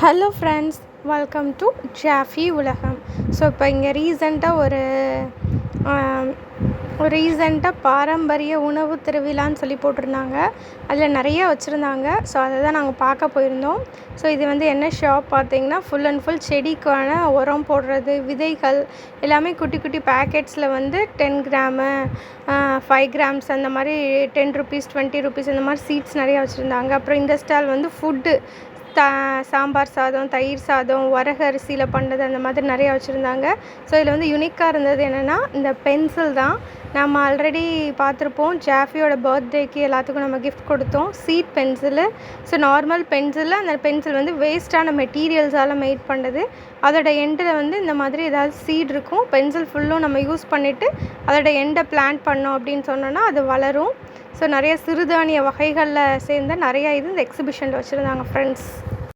Hello friends welcome to ஜாஃபி உலகம் so இப்போ இங்கே ரீசெண்டாக ஒரு ரீசண்டாக பாரம்பரிய உணவு திருவிழான்னு சொல்லி போட்டிருந்தாங்க. அதில் நிறைய வச்சுருந்தாங்க. ஸோ அதை தான் நாங்கள் பார்க்க போயிருந்தோம். ஸோ இது வந்து என்ன ஷாப் பார்த்தீங்கன்னா ஃபுல் அண்ட் ஃபுல் செடிக்கான உரம் போடுறது விதைகள் எல்லாமே குட்டி குட்டி பேக்கெட்ஸில் வந்து டென் கிராமு ஃபைவ் கிராம்ஸ் அந்த மாதிரி டென் ருபீஸ் டுவெண்ட்டி ருபீஸ் அந்த மாதிரி சீட்ஸ் நிறையா வச்சுருந்தாங்க. அப்புறம் இந்த ஸ்டால் வந்து ஃபுட்டு த சாம்பார் சாதம் தயிர் சாதம் வரகு அரிசியில் பண்ணது அந்த மாதிரி நிறையா வச்சுருந்தாங்க. ஸோ இதில் வந்து யுனிக்காக இருந்தது என்னென்னா இந்த பென்சில் தான். நம்ம ஆல்ரெடி பார்த்துருப்போம் ஜாஃபியோட பர்த்டேக்கு எல்லாத்துக்கும் நம்ம கிஃப்ட் கொடுத்தோம் சீட் பென்சிலு ஸோ நார்மல் பென்சிலில் அந்த பென்சில் வந்து வேஸ்ட்டான மெட்டீரியல்ஸால் மேட் பண்ணது. அதோட எண்டில் வந்து இந்த மாதிரி ஏதாவது சீட் இருக்கும். பென்சில் ஃபுல்லும் நம்ம யூஸ் பண்ணிவிட்டு அதோட எண்டை பிளான்ட் பண்ணோம் அப்படின்னு சொன்னோன்னா அது வளரும். ஸோ நிறைய சிறுதானிய வகைகளில் சேர்ந்த நிறையா இது இந்த எக்ஸிபிஷனில் வச்சுருந்தாங்க ஃப்ரெண்ட்ஸ்